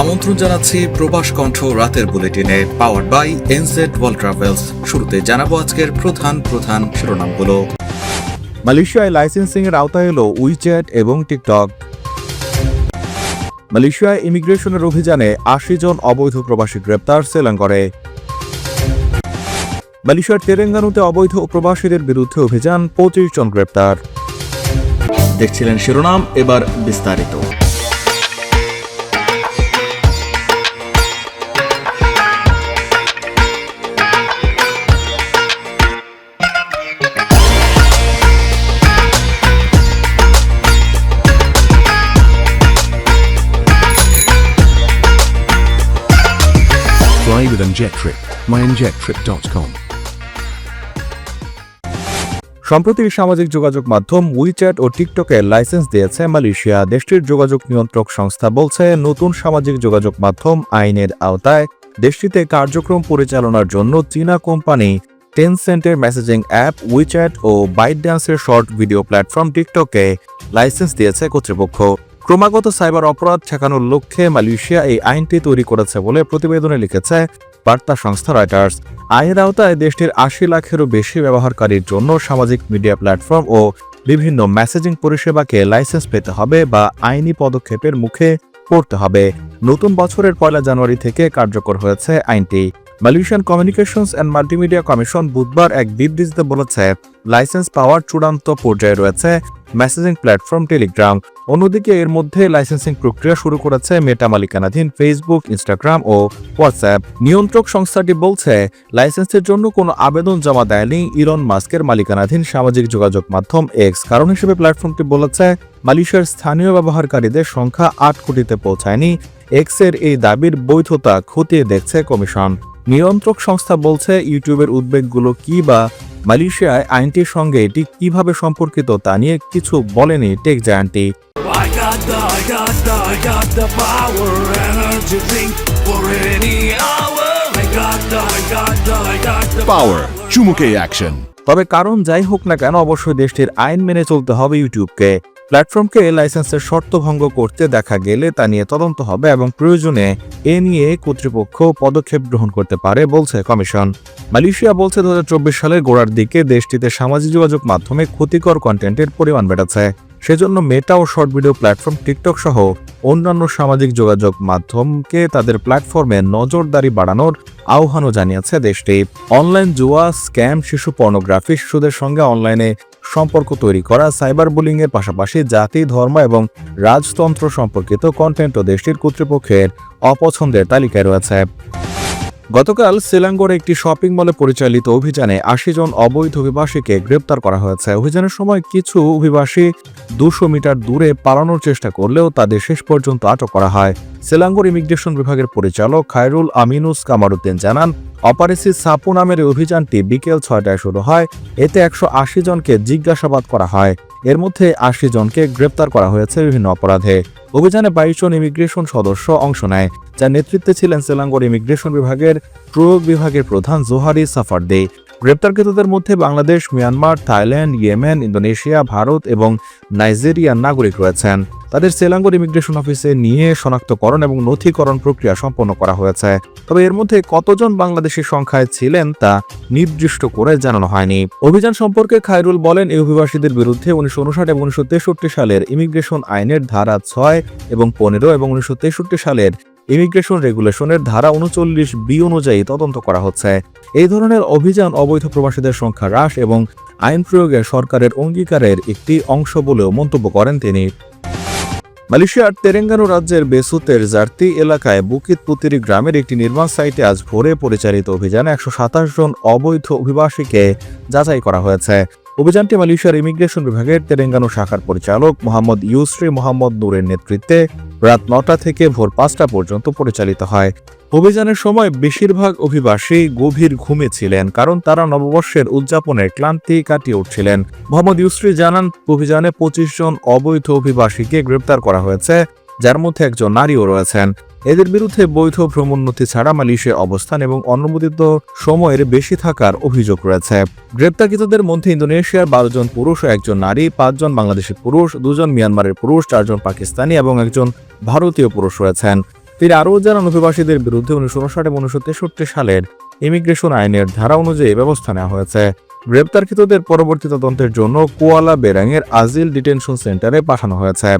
আমন্ত্রণ জানাচ্ছি প্রবাস কণ্ঠ রাতের বুলেটিনে power by NZ world travels শুরুতে জানাব আজকের প্রধান প্রধান শিরোনামগুলো। মালয়েশিয়ায় লাইসেন্সিং এর আওতায় এলো উইচ্যাট এবং টিকটক মালয়েশিয়ায় ইমিগ্রেশনের অভিযানে আশি জন অবৈধ প্রবাসী গ্রেপ্তার শ্রীলঙ্করে। মালয়েশিয়ার তেলেঙ্গানুতে অবৈধ প্রবাসীদের বিরুদ্ধে অভিযান পঁচিশ জন গ্রেপ্তার। দেখছিলেন শিরোনাম এবার বিস্তারিত। Fly with Njettrip, সম্প্রতি সামাজিক যোগাযোগ মাধ্যম উইচ্যাট ও টিকটকে লাইসেন্স দিয়েছে মালয়েশিয়া। দেশটির যোগাযোগ নিয়ন্ত্রক সংস্থা বলছে নতুন সামাজিক যোগাযোগ মাধ্যম আইনের আওতায় দেশটিতে কার্যক্রম পরিচালনার জন্য চীনা কোম্পানি টেনসেন্টের মেসেজিং অ্যাপ উইচ্যাট ও বাইট ড্যান্সের শর্ট ভিডিও প্ল্যাটফর্ম টিকটকে লাইসেন্স দিয়েছে কর্তৃপক্ষ। ক্রমাগত সাইবার অপরাধ ঠেকানোর লক্ষ্যে মালয়েশিয়া এই আইনটি তৈরি করেছে বলে প্রতিবেদনে লিখেছে। বার্তা সংস্থা রয়টার্স। আইনের আওতায় দেশটির আশি লাখেরও বেশি ব্যবহারকারীর জন্য সামাজিক মিডিয়া প্ল্যাটফর্ম ও বিভিন্ন মেসেজিং পরিষেবাকে লাইসেন্স পেতে হবে বা আইনি পদক্ষেপের মুখে পড়তে হবে। নতুন বছরের পয়লা জানুয়ারি থেকে কার্যকর হয়েছে আইনটি। Malaysian communications and multimedia commission বুধবার এক বিবৃতিতে বলেছে লাইসেন্স পাওয়ার চূড়ান্ত পর্যায়ে রয়েছে মেসেজিং প্ল্যাটফর্ম টেলিগ্রাম অন্যদিকে এর মধ্যে লাইসেন্সিং প্রক্রিয়া শুরু করেছে মেটা মালিকানাধীন ফেসবুক ইনস্টাগ্রাম ও হোয়াটসঅ্যাপ নিয়ন্ত্রক সংস্থাটি বলছে লাইসেন্সের জন্য কোনো আবেদন জমা দেয়নি ইলন মাস্কের মালিকানাধীন সামাজিক যোগাযোগ মাধ্যম এক্স কারণ হিসেবে প্ল্যাটফর্মটি বলেছে, মালয়েশিয়ার স্থানীয় ব্যবহারকারীদের সংখ্যা আট কোটিতে পৌঁছায়নি। এক্সের এই দাবির বৈধতা খতিয়ে দেখছে কমিশন। নিয়ন্ত্রক সংস্থা বলছে ইউটিউবের উদ্বেগগুলো কি বা মালয়েশিয়ায় আইনটির সঙ্গে এটি কীভাবে সম্পর্কিত তা নিয়ে কিছু বলেনি টেক জায়ান্টি Chumuke Action. তবে কারণ যাই হোক না কেন অবশ্যই দেশটির আইন মেনে চলতে হবে ইউটিউবকে। প্ল্যাটফর্মকে লাইসেন্সের শর্ত ভঙ্গ করতে দেখা গেলে তা নিয়ে তদন্ত হবে এবং প্রয়োজনে এ নিয়ে কর্তৃপক্ষ পদক্ষেপ গ্রহণ করতে পারে বলছে কমিশন। মালয়েশিয়া বলছে দু সালের গোড়ার দিকে দেশটিতে সামাজিক যোগাযোগ মাধ্যমে ক্ষতিকর কন্টেন্টের পরিমাণ বেড়েছে। সেজন্য মেটা ও শর্ট ভিডিও প্ল্যাটফর্ম টিকটক সহ অন্যান্য সামাজিক যোগাযোগ মাধ্যমকে তাদের প্ল্যাটফর্মে নজরদারি বাড়ানোর আহ্বানও জানিয়েছে দেশটি। অনলাইন জুয়া, স্ক্যাম, শিশু পর্নোগ্রাফি, শিশুদের সঙ্গে অনলাইনে সম্পর্ক তৈরি করা, সাইবার বুলিং এর পাশাপাশি জাতি, ধর্ম এবং রাজতন্ত্র সম্পর্কিত কন্টেন্টও দেশটির কর্তৃপক্ষের অপছন্দের তালিকায় রয়েছে। গতকাল সিলাঙ্গরে একটি শপিং মলে পরিচালিত অভিযানে আশি জন অবৈধ অভিবাসীকে গ্রেপ্তার করা হয়েছে। অভিযানের সময় কিছু অভিবাসী দুশো মিটার দূরে পালানোর চেষ্টা করলেও তাদের শেষ পর্যন্ত আটক করা হয়। সিলাঙ্গর ইমিগ্রেশন বিভাগের পরিচালক খায়রুল আমিনুস কামারুদ্দিন জানান অপারেসি সাপু নামের অভিযানটি বিকেল ছয়টায় শুরু হয়। এতে একশো আশি জনকে জিজ্ঞাসাবাদ করা হয়। এর মধ্যে আশি জনকে গ্রেপ্তার করা হয়েছে বিভিন্ন অপরাধে। অভিযানে বাইশ জন ইমিগ্রেশন সদস্য অংশ নেয়, যার নেতৃত্বে ছিলেন সেলাঙ্গর ইমিগ্রেশন বিভাগের প্রয়োগ বিভাগের প্রধান জোহারি সাফারদে। গ্রেপ্তারকৃতদের মধ্যে Bangladesh, Myanmar, Thailand, Yemen, Indonesia, Bharat এবং নাইজেরিয়ার নাগরিক রয়েছেন। তাদের সেলাঙ্গর ইমিগ্রেশন অফিসে নিয়ে শনাক্তকরণ এবং নথিকরণ প্রক্রিয়া সম্পন্ন করা হয়েছে। তবে এর মধ্যে কতজন বাংলাদেশের সংখ্যায় ছিলেন তা নির্দিষ্ট করে জানানো হয়নি। অভিযান সম্পর্কে খায়রুল বলেন, এই অভিবাসীদের বিরুদ্ধে উনিশশো উনষাট এবং উনিশশো তেষট্টি সালের ইমিগ্রেশন আইনের ধারা ছয় এবং পনেরো এবং উনিশশো তেষট্টি সালের ইমিগ্রেশন রেগুলেশনের ধারা উনচল্লিশ বি অনুযায়ী তদন্ত করা হচ্ছে। এই ধরনের অভিযান অবৈধ প্রবাসীদের সংখ্যা হ্রাস এবং আইন প্রয়োগে সরকারের অঙ্গীকারের একটি অংশ বলেও মন্তব্য করেন তিনি। মালয়েশিয়ার তেরেঙ্গানু রাজ্যের বেসুতের জার্তি এলাকায় বুকিত পুতিরি গ্রামের একটি নির্মাণ সাইটে আজ ভোরে পরিচালিত অভিযানে একশো সাতাশ জন অবৈধ অভিবাসীকে যাচাই করা হয়েছে। অভিযানটি মালয়েশিয়ার ইমিগ্রেশন বিভাগের তেলেঙ্গানু শাখার পরিচালক মোহাম্মদ ইউসরি মোহাম্মদ নূরের নেতৃত্বে রাত নটা থেকে ভোর পাঁচটা পর্যন্ত পরিচালিত হয়। অভিযানের সময় বেশিরভাগ অভিবাসী গভীর ঘুমে ছিলেন, কারণ তারা নববর্ষের উদযাপনের ক্লান্তি কাটিয়ে উঠছিলেন। মোহাম্মদ ইউসরি জানান, অভিযানে পঁচিশ জন অবৈধ অভিবাসীকে গ্রেপ্তার করা হয়েছে, যার মধ্যে একজন নারীও রয়েছেন। এদের বিরুদ্ধে বৈধ ভ্রমণনথি ছাড়া মালয়েশিয়া অবস্থান এবং অনুমোদিত সময়ের বেশি থাকার অভিযোগ রয়েছে। গ্রেপ্তারকৃতদের মধ্যে ইন্দোনেশিয়ার বারো জন পুরুষ ও একজন নারী পাঁচজন বাংলাদেশি পুরুষ, দুজন মিয়ানমারের পুরুষ চারজন পাকিস্তানি এবং একজন ভারতীয় পুরুষ রয়েছেন। তিনি আরও জানান, অভিবাসীদের বিরুদ্ধে উনিশশো উনষাট এবং উনিশশো তেষট্টি সালের ইমিগ্রেশন আইনের ধারা অনুযায়ী ব্যবস্থা নেওয়া হয়েছে। গ্রেপ্তারকৃতদের পরবর্তী তদন্তের জন্য কুয়ালা বেরাঙের আজিল ডিটেনশন সেন্টারে পাঠানো হয়েছে।